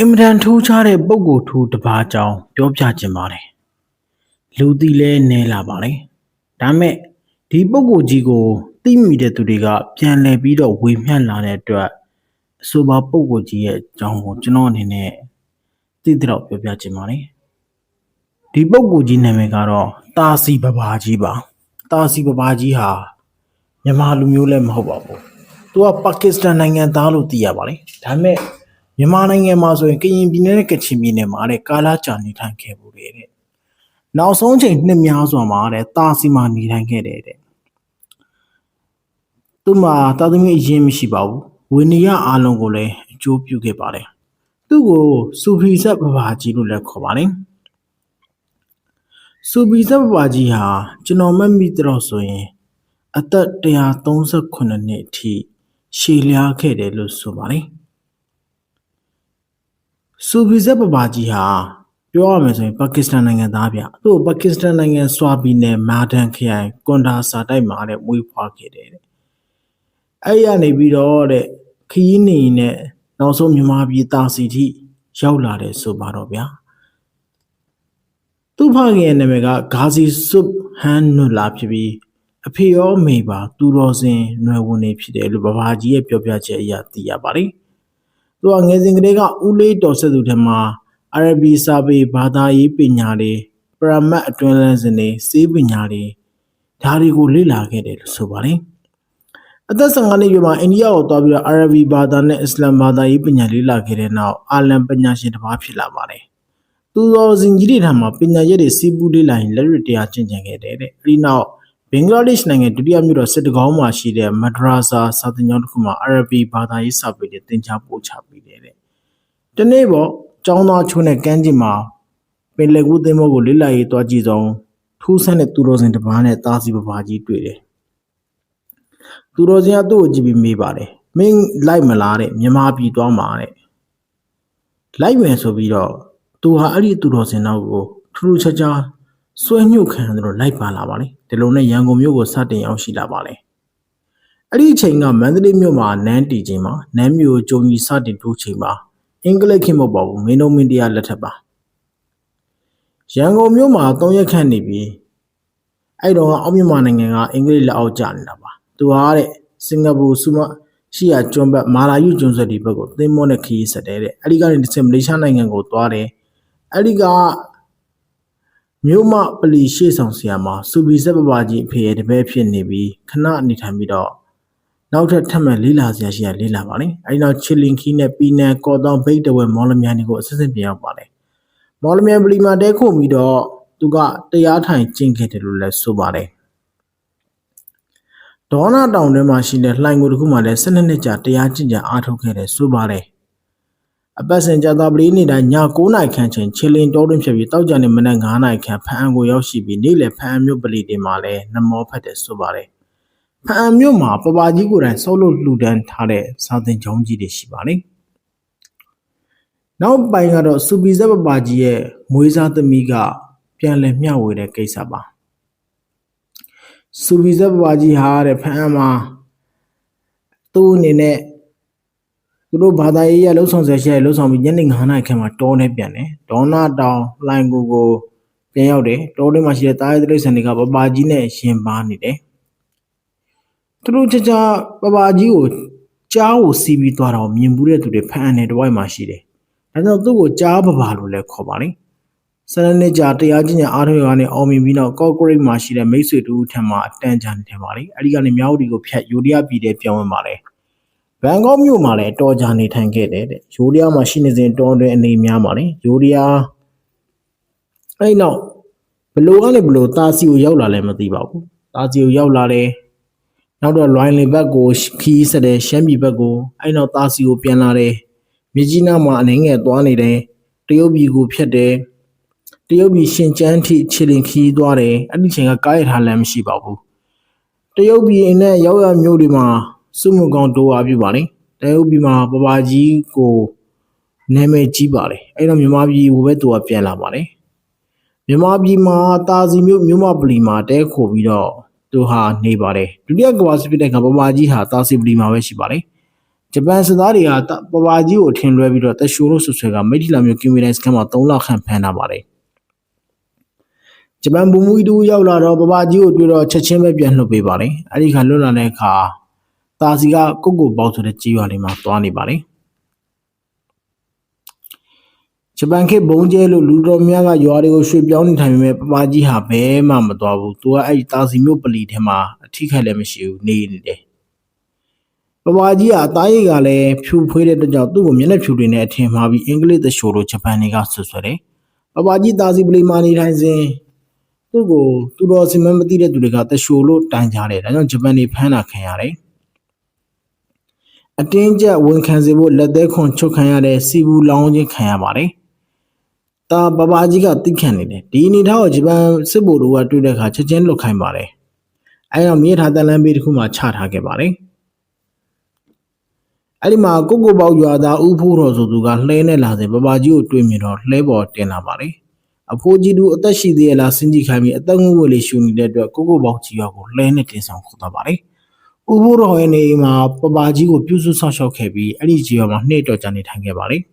အင်မတန်ထူးခြားတဲ့ပုဂ္ဂိုလ်ထူးတစ်ပါးကြောင်းပြောပြခြင်းပါတယ်လူသိလဲနဲလာပါတယ်ဒါမဲ့ဒီပုဂ္ဂိုလ်ကြီးကိုသိမိတဲ့သူတွေကပြန်လည်ပြီးတော့ဝေမျှလာတဲ့အတွက်အဆိုပါပုဂ္ဂိုလ်ကြီးရဲ့အကြောင်းကိုကျွန်တော်အနေနဲ့သိတဲ့တော့ပြောပြခြင်းပါတယ်ဒီပုဂ္ဂိုလ်ကြီးနာမည်ကတော့တာစီပပါကြီးပါတာစီပပါကြီးဟာမြန်မာလူမျိုးလည်းမဟုတ်ပါဘူးသူကပါကစ္စတန်နိုင်ငံသားလို့သိရပါတယ်ဒါပေမဲ့ မြန်မာနိုင်ငံမှာဆိုရင်ကရင်ပြည်နယ်နဲ့ကချင်ပြည်နယ်မှာတဲ့ကာလာကြာနေထိုင်ခဲ့ဘူးတဲ့နောက်ဆုံးချိန်နှစ်များစွာမှာတဲ့တာစီမှာနေထိုင်ခဲ့တဲ့တဲ့သူ့မှာတာသမီအရင်မရှိပါဘူးဝိနည်းအားလုံးကိုလည်းအကျိုးပြုခဲ့ပါတယ်သူ့ကိုစူဖီဆက်ပပါကြီးလို့လည်းခေါ်ပါတယ်စူဖီဆက်ပပါကြီးဟာကျွန်တော်မှတ်မိတော့ဆိုရင်အသက်138နှစ်အထိရှည်လျားခဲ့တယ်လို့ဆိုပါတယ် စူဖီဆက်ပပါကြီးဟာပြောရမယ်ဆိုရင်ပါကစ္စတန်နိုင်ငံသားဗျသူ့ကိုပါကစ္စတန်နိုင်ငံဆွာဘီနယ်မာဒန်ခရိုင်ကွန်ဒါစာတိုက်မှာတဲ့မွေးဖွားခဲ့တယ်တဲ့အဲ့ရနေပြီးတော့တဲ့ခီးနေနဲ့နောက်ဆုံးမြန်မာပြည်တာစီထိရောက်လာတယ်ဆိုပါတော့ဗျာသူ့ဖခင်ရဲ့နာမည်ကဂါဇီဆုဟန်နွလာဖြစ်ပြီးအဖေရောအမေပါ သူတော်စင်နွယ်ဝင်နေဖြစ်တယ်လို့ဘဘာကြီးရဲ့ပြောပြချက်အရသိရပါတယ် သူကငယ်စဉ်ကလေးကဦးလေးတော်ဆက်သူထက်မှာအာရဘီစာပေဘာသာရေးပညာတွေပရမတ်အတွင်းလန်းစဉ်တွေစေးပညာတွေဒါတွေကိုလေ့လာခဲ့တယ်လို့ဆိုပါတယ်အသက်15နှစ်ရွယ်မှာအိန္ဒိယကိုသွားပြီးတော့အာရဘီဘာသာနဲ့အစ္စလာမ်ဘာသာရေးပညာလေ့လာခဲ့တဲ့နောက်အာလံပညာရှင်တစ်ပါးဖြစ်လာပါတယ်သူတော်စင်ကြီးတွေထံမှာပညာရက်တွေစီးပူးလေ့လာရင်လက်ရတရားကျင့်ကြံခဲ့တယ်တဲ့အဲဒီနောက် ဘင်္ဂလားဒေ့ရှ်နိုင်ငံဒုတိယမြို့တော်စစ်တကောင်းမှာရှိတဲ့မဒရာဆာစာသင်ကျောင်းတစ်ခုမှာအာရဘီဘာသာရေးစာပေတွေသင်ကြားပို့ချပေးတယ်တဲ့ဒီနေ့ပေါ့ကျောင်းသားချိုးနဲ့ကမ်းခြေမှာပင်လယ်ကူးသင်းဘောကိုလေ့လာရေးသွားကြည့်ဆုံးထူးဆန်းတဲ့သူတော်စင်တစ်ပါးနဲ့တာစီပပါကြီးတွေ့တယ်သူတော်စင်ကသူ့ကိုကြည့်ပြီးမေးပါတယ်မင်းလိုက်မလားတဲ့မြန်မာပြည်သွားမှာတဲ့လိုက်မယ်ဆိုပြီးတော့သူဟာအဲ့ဒီသူတော်စင်နောက်ကိုထူးထူးခြားခြား ဆွဲညှုတ်ခံတယ်လို့လိုက်ပါလာပါလေဒီလိုနဲ့ရန်ကုန်မြို့ကိုစတင်ရောက်ရှိလာပါလေအဲ့ဒီအချိန်ကမန္တလေးမြို့မှာနန်းတီချိန်မှာနန်းမြို့ကျုံကြီးစတင်ထိုးချိန်မှာအင်္ဂလိပ်ခင်မဟုတ်ပါဘူးမင်းတို့မင်းတရားလက်ထက်ပါရန်ကုန်မြို့မှာ၃ရက်ခန့်နေပြီးအဲ့တော့အောက်မြန်မာနိုင်ငံကအင်္ဂလိပ်လက်အောက်ကျနေတာပါသူဟာတဲ့စင်ကာပူဆူမရှိရကျွန်းဘက်မာလာယုကျွန်းဆွယ်ဒီဘက်ကိုသင်းမောနဲ့ခရီးဆက်တယ်တဲ့အဲ့ဒီကနေတစ်ဆင့်မလေးရှားနိုင်ငံကိုသွားတယ်အဲ့ဒီက မြို့မပလီရှေ့ဆောင်ဆရာမစူဘီဆက်ပပကြီးအဖေရဲ့တပည့်ဖြစ်နေပြီးခဏနေထိုင်ပြီးတော့နောက်ထပ်ထပ်မံလေးလာစရာရှိရလေးလာပါလေအဲဒီနောက်ချီလင်ခီနဲ့ပီနန်ကော်တောင်ဘိတ်တဝဲမော်လမြိုင်တွေကိုအစစ်စစ်ပြန်ရောက်ပါလေမော်လမြိုင်ပလီမာတဲခုပြီးတော့သူကတရားထိုင်ကျင့်ခဲ့တယ်လို့လည်းဆိုပါတယ်ဒေါနာတောင်ထဲမှာရှိတဲ့လှိုင်ကိုတစ်ခုမှလည်း12နှစ်ကြာတရားကျင့်ကြံအားထုတ်ခဲ့တယ်ဆိုပါတယ် အပတ်စဉ်ကြာသာပလီနေ့တိုင်းည9နာရီခန့်ချိန်ချီလင်တောတွင်းဖြစ်ပြီးတောက်ကြနေမနက်9နာရီခန့်ဖအံကိုရောက်ရှိပြီးနေ့လယ်ဖအံမြို့ပလီတင်မှာလည်းနမောဖတ်တယ်ဆိုပါတယ်ဖအံမြို့မှာပပကြီးကိုယ်တိုင်ဆောက်လုပ်လှူဒန်းထားတဲ့စာသင်ကျောင်းကြီးတွေရှိပါတယ်နောက်ပိုင်းကတော့စူပီဇက်ပပကြီးရဲ့မွေးစားသမီးကပြန်လည်မျှဝေတဲ့ကိစ္စပါစူပီဇက်ပပကြီးဟာတဲ့ဖအံမှာသူ့အနေနဲ့ သူတို့ဘာသာရေးရလှုပ်ဆောင်ဆက်ရှိရလှုပ်ဆောင်ပြီးညနေ9နာရီခန့်မှာတောနဲ့ပြန်တယ်ဒေါနာတောင်လှိုင်ကိုကိုပြန်ရောက်တယ်တောထဲမှာရှိတဲ့တားရတိရစ္ဆာန်တွေကပပကြီးနဲ့ရှင်ပါနေတယ်သူတို့ကြကြပပကြီးကိုကြားကိုစီးပြီးသွားတော့မြင်ဘူးတဲ့သူတွေဖန်အနေတဝိုက်မှာရှိတယ်ဒါကြောင့်သူ့ကိုကြားပပလို့လည်းခေါ်ပါလိမ့်ဆယ်နှစ်ကြာတရားကျင့်ကြံအားထုတ်ရကနေအောင်မြင်ပြီးတော့ကော့ဂရိတ်မှာရှိတဲ့မိတ်ဆွေတူထံမှာအတန်းချနေတယ်ပါလေအဲဒီကနေမြောက်ဒီကိုဖြတ်ယူရီးယားပြည်တဲ့ပြောင်းဝင်ပါလေ ဘန်ကောက်မြို့မှာလည်းတော်ကြာနေထိုင်ခဲ့တယ်တဲ့ယူရီးယားမှာရှိနေစဉ်တော်တွင်အနေများပါလေယူရီးယားအဲ့နောက်ဘလို့ကနေဘလို့တာစီကိုရောက်လာလဲမသိပါဘူးတာစီကိုရောက်လာတယ်နောက်တော့လွိုင်းလင်ဘက်ကိုခီးဆက်တယ်ရှမ်းပြည်ဘက်ကိုအဲ့နောက်တာစီကိုပြန်လာတယ်မြကြီးနားမှာအနေငယ်သွားနေတယ်တရုတ်ပြည်ကိုဖြတ်တယ်တရုတ်ပြည်ရှင်ကျန်းထိခြေလင်ခီးသွားတယ်အဲ့ဒီချိန်ကကားရထားလမ်းမရှိပါဘူးတရုတ်ပြည်နဲ့ရောက်ရမြို့တွေမှာ စုမှုကောင်တိုးအားပြုပါလေတရုတ်ပြည်မှာပပကြီးကိုနာမည်ကြီးပါလေအဲ့တော့မြန်မာပြည်ကိုပဲသူကပြန်လာပါလေမြန်မာပြည်မှာတာစီမြို့မြို့မပလီမှာတဲခိုပြီးတော့သူဟာနေပါတယ်ဒုတိယကမ္ဘာစစ်ဖြစ်တဲ့ကပပကြီးဟာတာစီပလီမှာပဲရှိပါတယ်ဂျပန်စစ်သားတွေကတပပကြီးကိုထင်လွဲပြီးတော့တရှိုးလို့ဆွဆွဲကမိထီလာမျိုးကင်မီတိုင်းစခန်းမှာ3လခန့်ဖမ်းထားပါတယ်ဂျပန်ဘူမူတူရောက်လာတော့ပပကြီးကိုတွေ့တော့ချက်ချင်းပဲပြန်လှုပ်ပေးပါတယ်အဲ့ဒီခါလွတ်လာတဲ့အခါ တာစီကကုတ်ကိုပေါက်ဆိုတဲ့ကြီးရွာလေးမှာသွားနေပါတယ်ဂျပန်ခေတ်ဘုံကျဲလို့လူတော်များကရွာတွေကိုရွှေ့ပြောင်းနေထိုင်ပေမဲ့ပပကြီးဟာဘဲမှမသွားဘူးသူကအဲ့ဒီတာစီမျိုးပလီထဲမှာအထိခိုက်လည်းမရှိဘူးနေနေတယ်ပပကြီးကအသားရည်ကလည်းဖြူဖွေးတဲ့အတွက်ကြောင့်သူ့ကိုမျက်နှာဖြူတွေနဲ့အထင်မှားပြီးအင်္ဂလိပ်သရှိုးလို့ဂျပန်တွေကဆွဆွဲတယ်ပပကြီးတာစီပလီမာနေထိုင်စဉ်သူ့ကိုသူတော်စင်မမသိတဲ့သူတွေကသရှိုးလို့တန်ကြတယ်ဒါကြောင့်ဂျပန်တွေဖမ်းတာခံရတယ် အတင်းကျပ်ဝန်ခံစေဖို့လက်သေးခွန်ချုပ်ခံရတဲ့စီဘူးလောင်းချင်းခံရပါတယ်။တာပပကြီးကတိခတ်နေတယ်။ဒီအနေထားကိုဂျပန်စစ်ဗိုလ်တို့ကတွေ့တဲ့အခါချက်ချင်းလွတ်ခိုင်းပါတယ်။အဲတော့မြေထားတလန်းပေးတစ်ခုမှချထားခဲ့ပါတယ်။အဲ့ဒီမှာကိုကိုပေါက်ရွာသားဦးဖိုးတော်ဆိုသူကလှဲနဲ့လာစဉ်ပပကြီးကိုတွေ့မြင်တော့လှဲပေါ်တင်လာပါတယ်။အဖိုးကြီးသူအသက်ရှိသေးရလားစဉ်းကြည့်ခိုင်းပြီးအသက်ငွေ့ဝေလေးရှူနေတဲ့အတွက်ကိုကိုပေါက်ကြီးရွာကိုလှဲနဲ့တင်ဆောင်ခေါ်သွားပါတယ်။ ဦးဖိုးတော်ရဲ့နေအိမ်မှာပပကြီးကိုပြုစုဆောက်ရှောက်ခဲ့ပြီးအဲ့ဒီကြီးရွာမှာနှစ်တော်ကြာနေထိုင်ခဲ့ပါတယ်။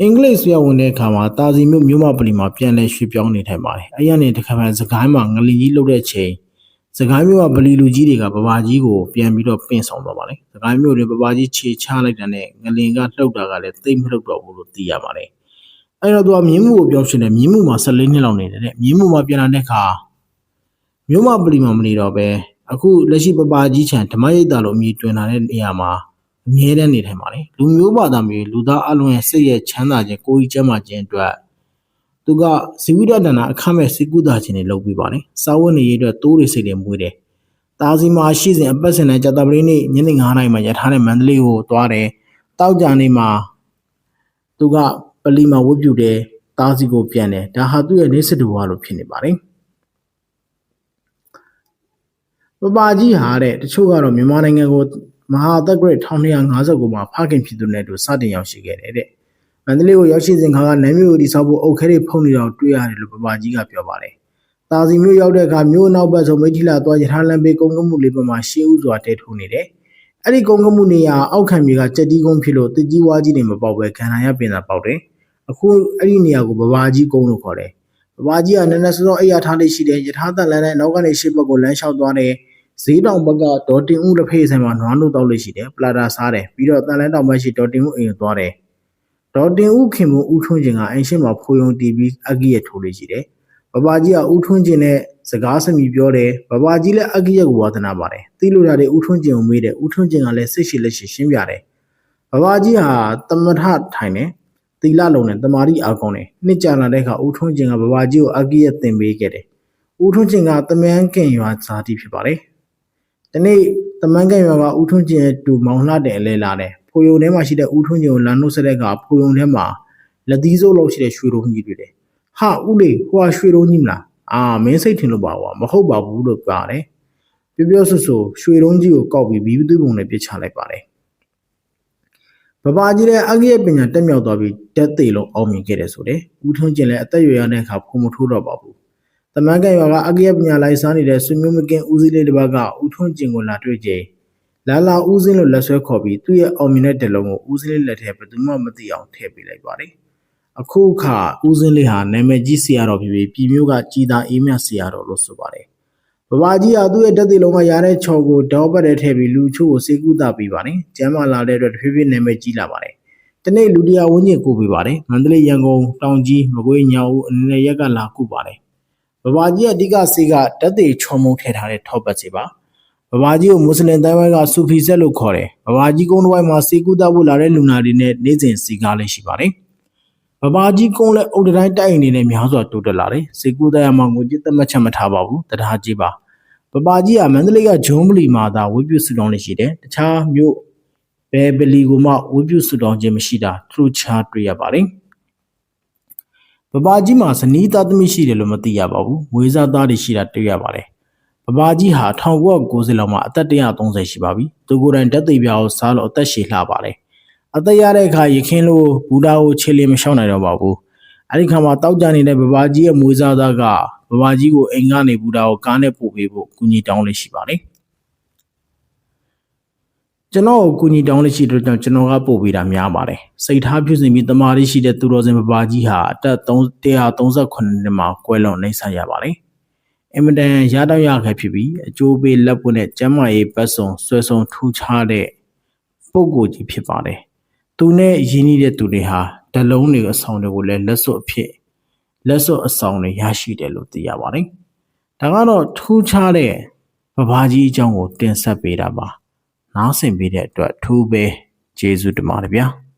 အင်္ဂလိပ်ဆွေဝင်တဲ့အခါမှာတာစီမြို့မြို့မပလီမှာပြန်လဲရွှေ့ပြောင်းနေထိုင်ပါတယ်။အဲ့ရနေတခါမှစကိုင်းမှာငလင်ကြီးလှုပ်တဲ့ချိန်စကိုင်းမြို့ကပလီလူကြီးတွေကပပကြီးကိုပြန်ပြီးတော့ပင့်ဆောင်သွားပါတယ်။စကိုင်းမြို့တွင်ပပကြီးခြေချလိုက်တဲ့နဲ့ငလင်ကလှုပ်တာကလည်းတိတ်မလှုပ်တော့ဘူးလို့သိရပါတယ်။အဲ့တော့သူကမြင်းမှုကိုပြောင်းရှင်တယ်မြင်းမှုမှာ14နှစ်လောက်နေတယ်တဲ့မြင်းမှုမှာပြန်လာတဲ့အခါမြို့မပလီမှာမနေတော့ပဲ အခုလက်ရှိပပကြီးချံဓမ္မရိပ်တာလိုအမည်တွင်လာတဲ့နေရာမှာအမြဲတမ်းနေထိုင်ပါတယ်လူမျိုးဘာသာမျိုးလူသားအလုံးရဲ့စိတ်ရဲ့ချမ်းသာခြင်းကိုယ်ကြီးကျန်းမာခြင်းအတွက်သူကဇီဝိတဒနာအခမဲ့စိတ်ကူးတာခြင်းတွေလုပ်ပြီးပါတယ်စာဝတ်နေရေးအတွက်တိုးတွေစိတ်တွေမွေးတယ်တာစီမှာရှိစဉ်အပတ်စဉ်နဲ့ကြတာပရိနေ့ညနေ9:00နာရီမှာရထားတဲ့မန္တလေးကိုသွားတယ်တောက်ကြနေမှာသူကပလီမှာဝတ်ပြုတယ်တာစီကိုပြန်တယ်ဒါဟာသူ့ရဲ့နေစစ်တော်လို့ဖြစ်နေပါတယ် ပပကြီးဟာတဲ့တချို့ကတော့မြန်မာနိုင်ငံကိုမဟာသက်ဂရိတ်1259မှာဖခင်ဖြစ်သူနဲ့တူစတင်ရောက်ရှိခဲ့တယ်တဲ့။မန္တလေးကိုရောက်ရှိစဉ်ခါကနမ်းမြို့ကိုတိဆောက်ဖို့အုတ်ခဲတွေဖုံနေတော့တွေ့ရတယ်လို့ပပကြီးကပြောပါတယ်။တာစီမြို့ရောက်တဲ့အခါမြို့နောက်ဘက်ဆုံးမိထီလာသွားရထားလမ်းဘေးကုန်းကမှုလေးပေါ်မှာရှေးဥစွာတဲထိုးနေတယ်။အဲ့ဒီကုန်းကမှုနေရာအောက်ခံမြေကကြက်တီးကုန်းဖြစ်လို့တကြီးဝါကြီးတွေမပေါက်ပဲခန္ဓာရပင်သာပေါက်တယ်။အခုအဲ့ဒီနေရာကိုပပကြီးကုန်းလို့ခေါ်တယ်။ပပကြီးကနည်းနည်းစောစောအိယာထားလေးရှိတယ်။ရထားတက်လမ်းနဲ့နောက်ကနေရှေ့ဘက်ကိုလမ်းလျှောက်သွားတယ်။ ဈေးတောင်ဘက်ကဒေါ်တင်ဦးလက်ဖေးဆိုင်မှာနွားလို့တောက်လို့ရှိတယ်ပလာတာစားတယ်ပြီးတော့တန်လန်းတောင်ဘက်ရှိဒေါ်တင်ဦးအိမ်ကိုသွားတယ်ဒေါ်တင်ဦးခင်မဦးထွန်းကျင်ကအင်ရှင်းမှာဖိုးယုံတီးပြီးအကြီးရထိုးလို့ရှိတယ်ဘဘကြီးကဦးထွန်းကျင်နဲ့စကားစမြည်ပြောတယ်ဘဘကြီးလည်းအကြီးရကိုဝါသနာပါတယ်တီးလို့ရတဲ့ဦးထွန်းကျင်ကိုမေးတယ်ဦးထွန်းကျင်ကလည်းစိတ်ရှိလက်ရှိရှင်းပြတယ်ဘဘကြီးဟာတမထထိုင်တယ်တီလာလုံးနဲ့တမာရီအာကောင်းတယ်နှစ်ကြာလာတဲ့အခါဦးထွန်းကျင်ကဘဘကြီးကိုအကြီးရတင်ပေးခဲ့တယ်ဦးထွန်းကျင်ကတမန်ကင်ရွာဇာတိဖြစ်ပါတယ် ဒီနေ့တမန်ကန်ရွာကဦးထွန်းကျင်ရဲ့တူမောင်လှတဲ့အလဲလာတယ်ဖိုယုံထဲမှာရှိတဲ့ဦးထွန်းကျင်ကိုလမ်းနှုတ်ဆက်တဲ့ကဖိုယုံထဲမှာလက်သီးစိုးလောက်ရှိတဲ့ရွှေတုံးကြီးတွေတယ်ဟာဦးလေးဟိုကရွှေတုံးကြီးမလားအာမင်းစိတ်ထင်လို့ပါကွာမဟုတ်ပါဘူးလို့ပါတယ်ပြောပြောဆဆရွှေတုံးကြီးကိုကောက်ပြီးဘီးသွေးပုံနဲ့ပြစ်ချလိုက်ပါတယ်ဘဘာကြီးလည်းအကြီးရဲ့ပညာတက်မြောက်သွားပြီးတက်သေးလုံးအောင်မြင်ခဲ့တယ်ဆိုတယ်ဦးထွန်းကျင်လည်းအသက်ရွယ်ရတဲ့အခါဖုံမထိုးတော့ပါဘူး တမန်ကန်ရွာကအကရပညာလိုက်စားနေတဲ့ဆွေမျိုးမကင်းဦးစီးလေးတစ်ပတ်ကဦးထွန်းကျင်ကိုလာတွေ့ကြလာလာဦးစင်းလို့လက်ဆွဲခေါ်ပြီးသူ့ရဲ့အောင်မြင်တဲ့တလုံးကိုဦးစင်းလေးလက်ထဲဘယ်သူမှမသိအောင်ထည့်ပေးလိုက်ပါတယ်အခုခါဦးစင်းလေးဟာနာမည်ကြီးဆရာတော်ဖြစ်ပြီးပြည်မျိုးကကြည်သာအေးမြဆရာတော်လို့ဆိုပါတယ်ဘဘာကြီးကသူ့ရဲ့တက်သေးလုံးကရတဲ့ချော်ကိုတောပတ်ထဲထည့်ပြီးလူချို့ကိုစေကူတာပေးပါတယ်ကျမ်းမာလာတဲ့အတွက်တဖြည်းဖြည်းနာမည်ကြီးလာပါတယ်တနေ့လူတရာဝန်းကျင်ကိုပေးပါတယ်မန္တလေးရန်ကုန်တောင်ကြီးမကွေးညောင်ဦးအနေနဲ့ရက်ကလာကုပါတယ် ဘဘာကြီးရဲ့အဓိကစေကတက်သေးချော်မုံထည့်ထားတဲ့ထောပတ်စီပါဘဘာကြီးကိုမွတ်စလင်တိုင်းဝိုင်းကဆူဖီဆက်လို့ခေါ်တယ်ဘဘာကြီးကုန်းတစ်ဝိုင်းမှာစေကူတာဖို့လာတဲ့လူနာတွေနဲ့နေ့စဉ်စီကားလေးရှိပါတယ်ဘဘာကြီးကုန်းလည်းအုတ်တိုင်းတိုက်နေနဲ့များစွာတိုးတက်လာတယ်စေကူတာရမှာငွေကြေးသတ်မှတ်ချက်မထားပါဘူးတရားကြီးပါဘဘာကြီးကမန္တလေးကဂျုံပလီမှာသာဝေပြုစုတောင်းလေးရှိတယ်တခြားမြို့ဘယ်ပလီကိုမှဝေပြုစုတောင်းခြင်းမရှိတာသူချာတွေ့ရပါတယ် ဘဘာကြီးမှာဇနီးသားသမီးရှိတယ်လို့မသိရပါဘူး။မွေးစားသားတွေရှိတာတွေ့ရပါတယ်။ဘဘာကြီးဟာ1990လောက်မှာအသက်130ရှိပါပြီ။သူကိုယ်တိုင်ဓာတ်သိပြာကိုစားလို့အသက်ရှည်လှပါတယ်။အသက်ရတဲ့အခါရခင်လို့ဘူတာကိုခြေလျင်မလျှောက်နိုင်တော့ပါဘူး။အဲဒီခါမှာတောက်ကြနေတဲ့ဘဘာကြီးရဲ့မွေးစားသားကဘဘာကြီးကိုအိမ်ကနေဘူတာကိုကားနဲ့ပို့ပေးဖို့ကူညီတောင်းလေးရှိပါတယ်။ ကျွန်တော်ကိုကူညီတောင်းလို့ရှိတဲ့အတွက်ကြောင့်ကျွန်တော်ကပို့ပေးတာများပါတယ်စိတ်ထားပြုစဉ်ပြီးတမာရီရှိတဲ့သူတော်စင်ပပါကြီးဟာအသက်338နှစ်မှာကွယ်လွန်နေဆရပါတယ်အင်မတန်ရတော့ရခဲ့ဖြစ်ပြီးအကျိုးပေးလက်ပွနဲ့ကျမ်းမာရေးပတ်စုံဆွဲဆုံထူးခြားတဲ့ပုံကိုယ်ကြီးဖြစ်ပါတယ်သူနဲ့ရင်းနှီးတဲ့သူတွေဟာဓလုံးတွေအဆောင်တွေကိုလည်းလက်စွပ်အဖြစ်လက်စွပ်အဆောင်တွေရရှိတယ်လို့သိရပါတယ်ဒါကတော့ထူးခြားတဲ့ပပါကြီးအကြောင်းကိုတင်ဆက်ပေးတာပါ နားဆင်ပေးတဲ့အတွက်အထူးပဲကျေးဇူးတင်ပါတယ်ဗျာ။